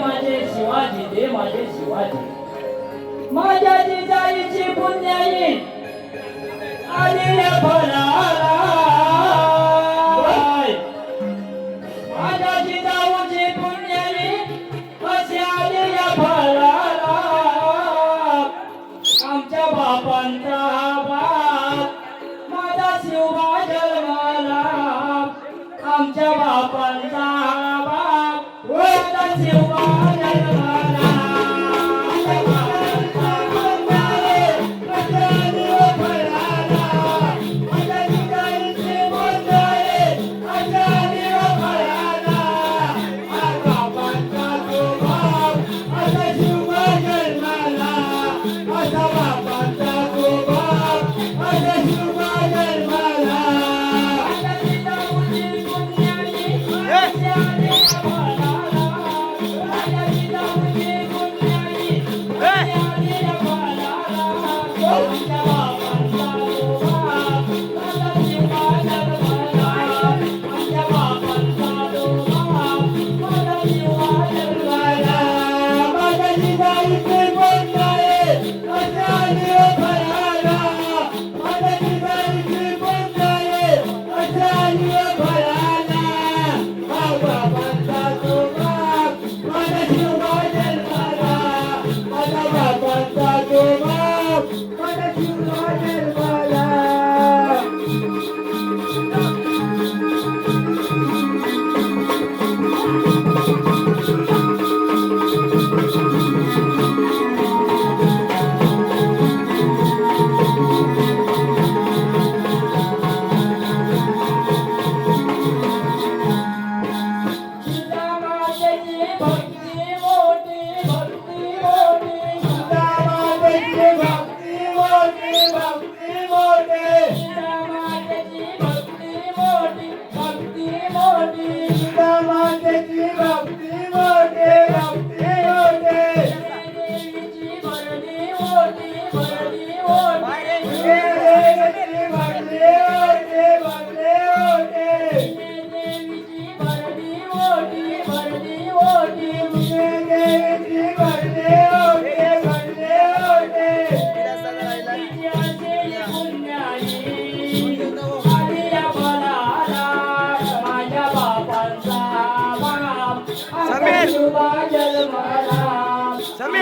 माझे शिवाजी दे माझे शिवाजी. माझ्या जिजाईची पुण्याई आली फळाला माझ्या जिजाऊची पुण्याई असे आली फळाला आमच्या बापांचा बाप माझा शिवा जन्माला. आमच्या बापांचा ಸೇವಾ ಜಯ Thank you.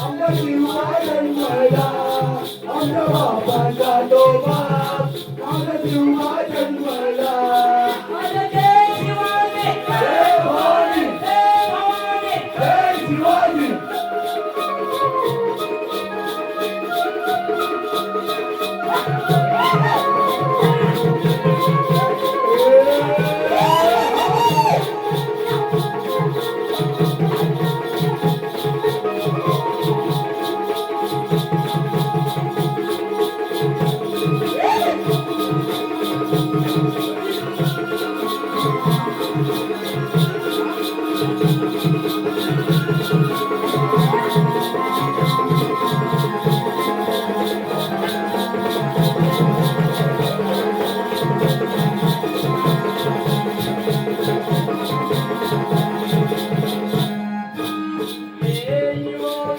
I'm not sure I'm not I'm not sure